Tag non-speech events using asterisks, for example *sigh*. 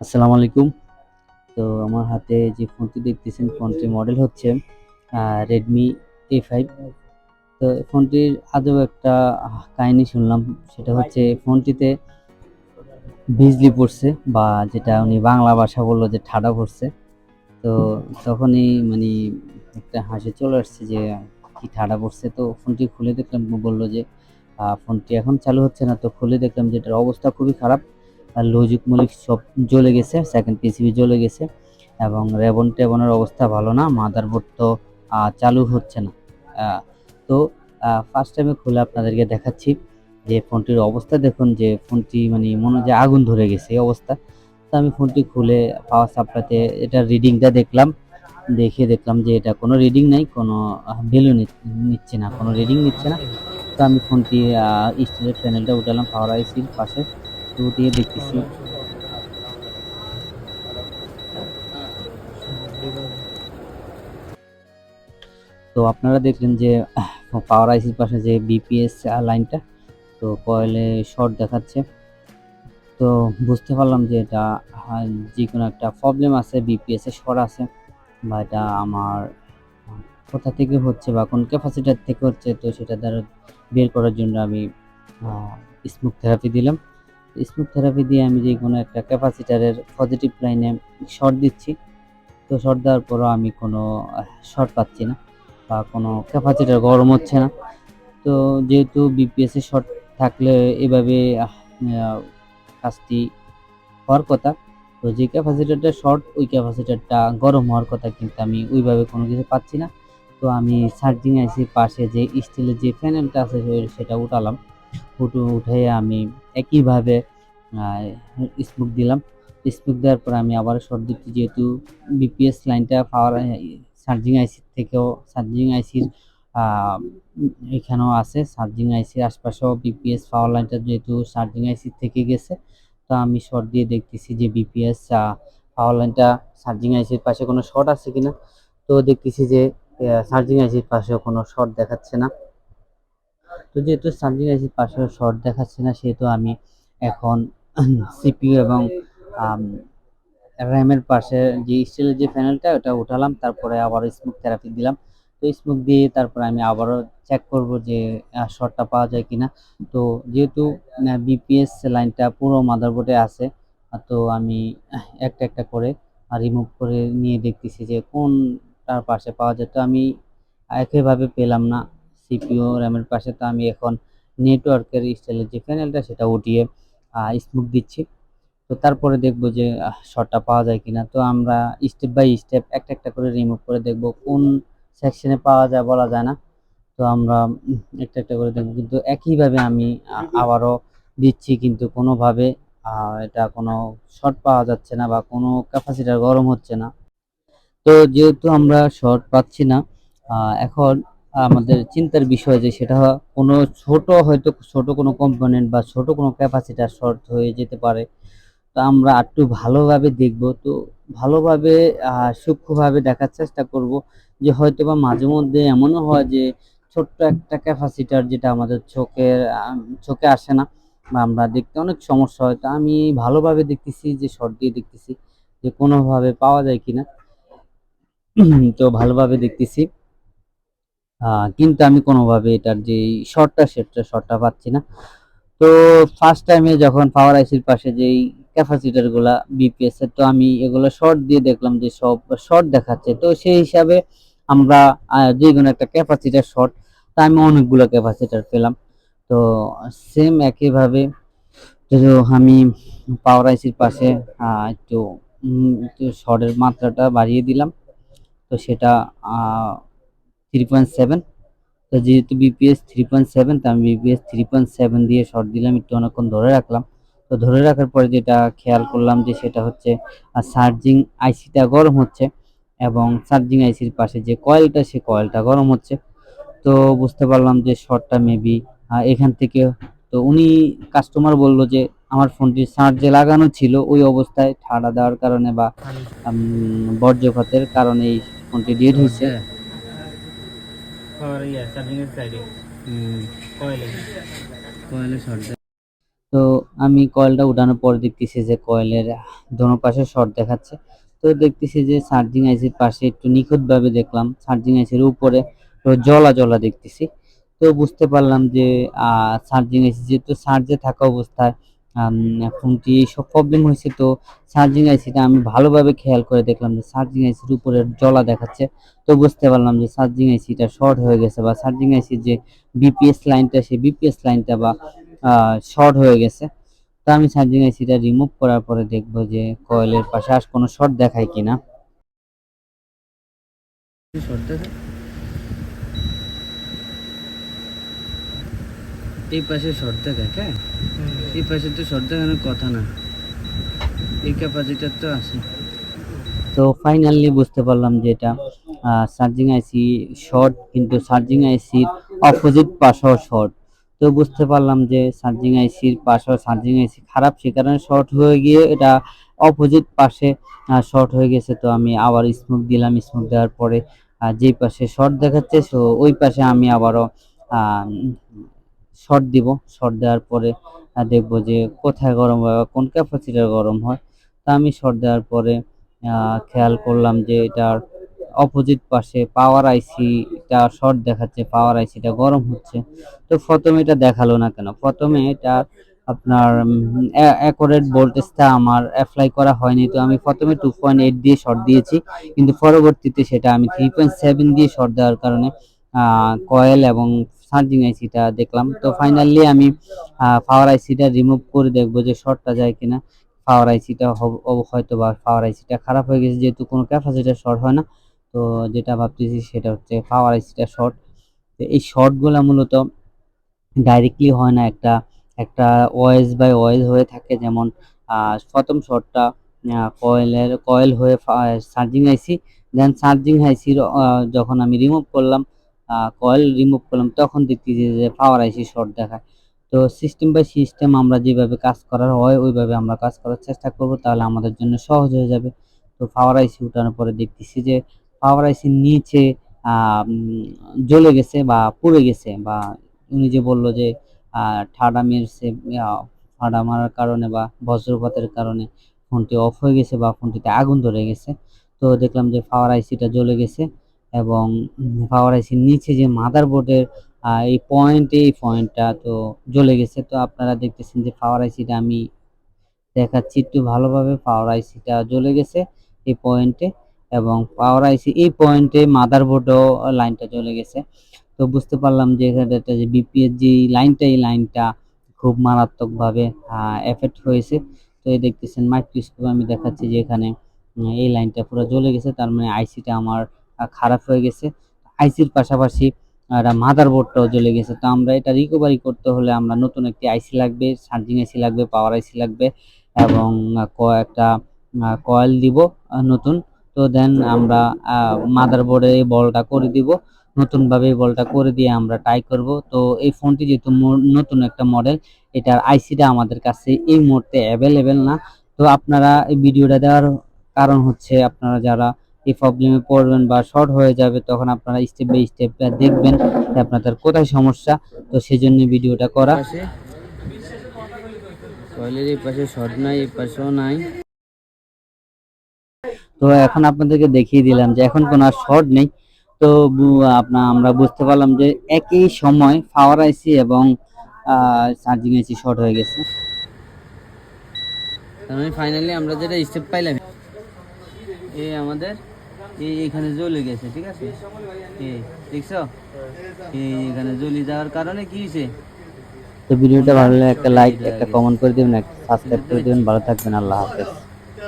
আসসালামু আলাইকুম। তো আমার হাতে যে ফোনটি দেখতেছেন ফোনটির মডেল হচ্ছে রেডমি এ ফাইভ তো ফোনটির আদৌ একটা কাহিনী শুনলাম, সেটা হচ্ছে ফোনটিতে বিজলি পড়ছে বা যেটা উনি বাংলা ভাষা বলল যে ঠাডা পড়ছে। তো তখনই মানে একটা হাসি চলে আসছে যে, কি ঠাডা পড়ছে? তো ফোনটি খুলে দেখলাম, বলল যে ফোনটি এখন চালু হচ্ছে না। তো খুলে দেখলাম যে এটার অবস্থা খুবই খারাপ। লজিক মলিক সব জ্বলে গেছে সেকেন্ড পিসিবি জ্বলে গেছে এবং রেবন টেবনের অবস্থা ভালো না মাদারবোর্ড তো চালু হচ্ছে না। তো ফার্স্ট টাইমে খুলে আপনাদেরকে দেখাচ্ছি যে ফোনটির অবস্থা। দেখুন যে ফোনটি মানে মনে যে আগুন ধরে গেছে এই অবস্থা। তো আমি ফোনটি খুলে পাওয়ার সাপ্লাইতে এটা রিডিংটা দেখলাম। দেখে দেখলাম যে এটা কোনো রিডিং নাই, কোনো ভ্যালু নিচ্ছে না, কোনো রিডিং নিচ্ছে না। তো আমি ফোনটি স্টিলের প্যানেলটা উঠালাম পাওয়ার আইসির পাশে। তো উঠিয়ে দেখতেছি। তো আপনারা দেখলেন যে পাওয়ার আইসির পাশে যে বিপিএস লাইনটা তো কয়েলে শর্ট দেখাচ্ছে। তো বুঝতে পারলাম যে এটা আহ, যে কোনো একটা প্রবলেম আছে বিপিএস শর্ট আছে বা এটা আমার কোথা থেকে হচ্ছে বা কোন ক্যাপাসিটার থেকে হচ্ছে তো সেটা দ্বারা বের করার জন্য আমি স্মুথ থেরাপি দিলাম। স্মুথ থেরাপি দিয়ে আমি যে কোনো একটা ক্যাপাসিটারের পজিটিভ লাইনে শর্ট দিচ্ছি। তো শর্ট দেওয়ার পরও আমি কোনো শর্ট পাচ্ছি না বা কোনো ক্যাপাসিটার গরম হচ্ছে না। তো যেহেতু বিপিএস এ শর্ট থাকলে এভাবে কাজটি হওয়ার কথা, তো যে ক্যাপাসিটারটা শর্ট ওই ক্যাপাসিটারটা গরম হওয়ার কথা কিন্তু আমি ওইভাবে কোনো কিছু পাচ্ছি না। তো আমি চার্জিং আইসির পাশে যে স্টিলের যে প্যানেলটা আছে, সেটা উঠালাম। উঠে উঠে আমি একইভাবে স্মুক দিলাম। স্মুক দেওয়ার পর আমি আবার শর্ট দিচ্ছি, যেহেতু বিপিএস লাইনটা পাওয়ার চার্জিং আইসির থেকেও চার্জিং আইসির এখানেও আছে। চার্জিং আইসির আশপাশেও বিপিএস পাওয়ার লাইনটা যেহেতু চার্জিং আইসির থেকে গেছে, তো আমি শর্ট দিয়ে দেখতেছি যে বিপিএস পাওয়ার লাইনটা চার্জিং আইসির পাশে কোনো শর্ট আছে কিনা। তো দেখতেছি যে চার্জিং আইসির পাশেও কোনো শর্ট দেখাচ্ছে না। তো যেহেতু চার্জিং আইসির পাশে শর্ট দেখাচ্ছে না, সেহেতু আমি এখন *clears throat* সিপিইউ এবং র্যামের পাশে যে স্টিলের যে প্যানেলটা ওটা উঠালাম, তারপরে আবার স্মোক থেরাপি দিলাম। তো স্মোক দিয়ে তারপরে আমি আবারও চেক করব যে শর্টটা পাওয়া যায় কিনা। তো যেহেতু বিপিএস লাইনটা পুরো মাদারবোর্ডে আছে, তো আমি একটা একটা করে রিমুভ করে নিয়ে দেখতেছি যে কোনটার পাশে পাওয়া যায়। তো আমি একইভাবে পেলাম না। সিপিইউ র্যামের পাশে তো আমি এখন নেটওয়ার্কের স্টাইলের যে প্যানেলটা সেটা উঠিয়ে স্মুথ দিচ্ছি। তো তারপরে দেখব যে শর্টটা পাওয়া যায় কিনা। তো আমরা স্টেপ বাই স্টেপ একটা একটা করে রিমুভ করে দেখব কোন সেকশনে পাওয়া যায় বলা যায় না। তো আমরা একটা একটা করে দেখব। কিন্তু একইভাবে আমি আবারও দিচ্ছি কিন্তু কোনোভাবে এটা কোনো শর্ট পাওয়া যাচ্ছে না বা কোনো ক্যাপাসিটার গরম হচ্ছে না। তো যেহেতু আমরা শর্ট পাচ্ছি না এখন আমাদের চিন্তার বিষয় যে সেটা কোনো ছোট হয়তো ছোট কোনো কম্পোনেন্ট বা ছোট কোনো ক্যাপাসিটার শর্ট হয়ে যেতে পারে। তো আমরা একটু ভালোভাবে দেখব। তো ভালোভাবে সূক্ষ্মভাবে দেখার চেষ্টা করব যে হয়তো বা মাঝে মধ্যে এমনও হয় যে ছোট্ট একটা ক্যাপাসিটার যেটা আমাদের চোখের চোখে আসে না বা আমরা দেখতে অনেক সমস্যা হয়। তো আমি ভালোভাবে দেখতেছি যে শর্ট দিয়ে দেখতেছি যে কোনোভাবে পাওয়া যায় কিনা। তো ভালোভাবে দেখতেছি। কিন্তু আমি কোনোভাবে এটার যে শর্টটা সেটা শর্টটা পাচ্ছি না। তো ফার্স্ট টাইমে যখন পাওয়ার আইসির পাশে যেই ক্যাপাসিটারগুলা বিপিএস এর, তো আমি এগুলো শর্ট দিয়ে দেখলাম যে সব শর্ট দেখাচ্ছে। তো সেই হিসাবে আমরা যে কোনো একটা ক্যাপাসিটার শর্ট তা আমি অনেকগুলো ক্যাপাসিটার পেলাম। তো সেম একইভাবে আমি পাওয়ার আইসির পাশে একটু শর্টের মাত্রাটা বাড়িয়ে দিলাম। তো সেটা থ্রি পয়েন্ট সেভেন তো যেহেতু বিপিএস থ্রি পয়েন্ট সেভেন তো আমি বিপিএস থ্রি পয়েন্ট সেভেন দিয়ে শর্ট দিলাম, একটু অনেকক্ষণ ধরে রাখলাম। তো ধরে রাখার পরে যেটা খেয়াল করলাম যে সেটা হচ্ছে চার্জিং আইসিটা গরম হচ্ছে এবং চার্জিং আইসির পাশে যে কয়েলটা সে কয়েলটা গরম হচ্ছে। তো বুঝতে পারলাম যে শর্টটা মেবি এখান থেকে, তো উনি কাস্টমার বলল যে, আমার ফোনটি চার্জে লাগানো ছিল, ওই অবস্থায় ঠান্ডা দেওয়ার কারণে বা বর্জ্যপাতের কারণে এই ফোনটি ডেড হয়েছে। তো আমি কয়েলটা উঠানোর পর দেখতেছি যে কয়েলের দোনো পাশে শর্ট দেখাচ্ছে। তো দেখতেছি যে চার্জিং আইসির পাশে একটু নিখুঁতভাবে দেখলাম। চার্জিং আইসির উপরে জলা জলা দেখতেছি। তো বুঝতে পারলাম যে চার্জিং আইসি যেহেতু চার্জে থাকা অবস্থায় ফোনটি সব প্রবলেম হয়েছে? তো চার্জিং আইসিটা আমি ভালোভাবে খেয়াল করে দেখলাম যে চার্জিং আইসির উপরে জলা দেখাচ্ছে। তো বুঝতে পারলাম যে চার্জিং আইসিটা শর্ট হয়ে গেছে বা চার্জিং আইসির যে বিপিএস লাইনটা সেই বিপিএস লাইনটা বা শর্ট হয়ে গেছে। তো আমি চার্জিং আইসিটা রিমুভ করার পরে দেখব যে কয়েলের পাশে আর কোনো শর্ট দেখায় কিনা। শর্ট দেখা এই পাশে শর্ট দেখায় হ্যাঁ? এই পাশে তো শর্ট দেখানোর কথা না। এই ক্যাপাসিটার তো আছে। তো ফাইনালি বুঝতে পারলাম যে এটা চার্জিং আইসি শর্ট কিন্তু চার্জিং আইসির অপোজিট পাশেও শর্ট তো বুঝতে পারলাম যে চার্জিং আইসির পাশেও চার্জিং আইসি খারাপ সে কারণে শর্ট হয়ে গিয়ে এটা অপোজিট পাশে শর্ট হয়ে গেছে। তো আমি আবার স্মোক দিলাম স্মোক দেওয়ার পরে যেই পাশে শর্ট দেখাচ্ছে সো ওই পাশে আমি আবারও শর্ট দিব। শর্ট দেওয়ার পরে দেখব যে কোথায় গরম হয় বা কোন ক্যাপাসিটার গরম হয়। তা আমি শর্ট দেওয়ার পরে খেয়াল করলাম যে এটার অপোজিট পাশে পাওয়ার আইসিটা শর্ট দেখাচ্ছে পাওয়ার আইসিটা গরম হচ্ছে। তো প্রথমে এটা দেখাল না কেন? প্রথমে এটা আপনার অ্যাকোরেট ভোল্টেজটা আমার অ্যাপ্লাই করা হয়নি। তো আমি প্রথমে টু পয়েন্ট এইট দিয়ে শর্ট দিয়েছি, কিন্তু পরবর্তীতে সেটা আমি থ্রি পয়েন্ট সেভেন দিয়ে শর্ট দেওয়ার কারণে কয়েল এবং চার্জিং আইসিটা দেখলাম। তো ফাইনালি আমি পাওয়ার আইসিটা রিমুভ করে দেখব যে শর্টটা যায় কিনা। পাওয়ার আইসিটা হয়তো বা পাওয়ার আইসিটা খারাপ হয়ে গেছে, যেহেতু কোনো ক্যাপাসিটার শর্ট হয় না। তো যেটা ভাবতেছি সেটা হচ্ছে পাওয়ার আইসিটা শর্ট তো এই শর্টগুলো মূলত ডাইরেক্টলি হয় না, একটা একটা ওয়েজ বাই ওয়েজ হয়ে থাকে। যেমন প্রথম শর্টটা কয়েলের কয়েল হয়ে চার্জিং আইসি দেন চার্জিং আইসির যখন আমি রিমুভ করলাম কয়েল রিমুভ করলাম, তখন দেখতেছি যে পাওয়ার আইসি শর্ট দেখায়। তো সিস্টেম বাই সিস্টেম আমরা যেভাবে কাজ করার হয়, ওইভাবে আমরা কাজ করার চেষ্টা করব, তাহলে আমাদের জন্য সহজ হয়ে যাবে। তো পাওয়ার আইসি উঠানোর পরে দেখতেছি যে পাওয়ার আইসির নিচে জ্বলে গেছে বা পুড়ে গেছে বা উনি যে বলল যে ঠাডা মেরছে ঠাডা মারার কারণে বা বজ্রপাতের কারণে ফোনটি অফ হয়ে গেছে বা ফোনটিতে আগুন ধরে গেছে। তো দেখলাম যে পাওয়ার আইসিটা জ্বলে গেছে। এবং পাওয়ার আইসির নিচে যে মাদার বোর্ডের এই পয়েন্টে এই পয়েন্টটা তো জ্বলে গেছে। তো আপনারা দেখতেছেন যে পাওয়ার আইসিটা আমি দেখাচ্ছি একটু ভালোভাবে। পাওয়ার আইসিটা জ্বলে গেছে এই পয়েন্টে এবং পাওয়ার আইসি এই পয়েন্টে মাদার বোর্ডও লাইনটা চলে গেছে। তো বুঝতে পারলাম যে এখানে একটা যে বিপিএস যে লাইনটা এই লাইনটা খুব মারাত্মকভাবে এফেক্ট হয়েছে। তো এই দেখতেছেন মাইক্রোস্কোপ আমি দেখাচ্ছি যে এখানে এই লাইনটা পুরো জ্বলে গেছে। তার মানে আইসিটা আমার খারাপ হয়ে গেছে। আইসির পাশাপাশি মাদার বোর্ডটাও জ্বলে গেছে। তো আমরা এটা রিকভারি করতে হলে আমরা নতুন একটি আইসি লাগবে চার্জিং আইসি লাগবে পাওয়ার আইসি লাগবে এবং আহ, ক- একটা কয়েল দিব নতুন। তো দেন আমরা মাদার বোর্ডে এই বলটা করে দিব। নতুনভাবে এই বলটা করে দিয়ে আমরা ট্রাই করব। তো এই ফোনটি যেহেতু নতুন একটা মডেল এটার আইসিটা আমাদের কাছে এই মুহূর্তে অ্যাভেলেবেল না। তো আপনারা এই ভিডিওটা দেওয়ার কারণ হচ্ছে আপনারা যারা এই প্রবলেমে পড়বেন বা শর্ট হয়ে যাবে তখন আপনারা স্টেপ বাই স্টেপ দেখবেন যে আপনাদের কোথায় সমস্যা। তো সেই জন্য ভিডিওটা করা। কয়েলের এই পাশে শর্ট নাই এই পাশেও নাই। তো এখন আপনাদেরকে দেখিয়ে দিলাম যে এখন কোনো আর শর্ট নেই। তো আপনার আমরা বুঝতে পারলাম যে একই সময় পাওয়ার আইসি এবং চার্জিং আইসি শর্ট হয়ে গেছে। তার মানে ফাইনালি আমরা যেটা স্টেপ পাইলাম এই আমাদের এখানে জ্বলে গেছে ঠিক আছে? দেখছ? এখানে জ্বলে যাওয়ার কারণে কি হয়েছে? তো ভিডিওটা ভালো লাগলে একটা লাইক একটা কমেন্ট করে দিবেন একটা সাবস্ক্রাইব করে দিবেন। ভালো থাকবেন আল্লাহ হাফেজ।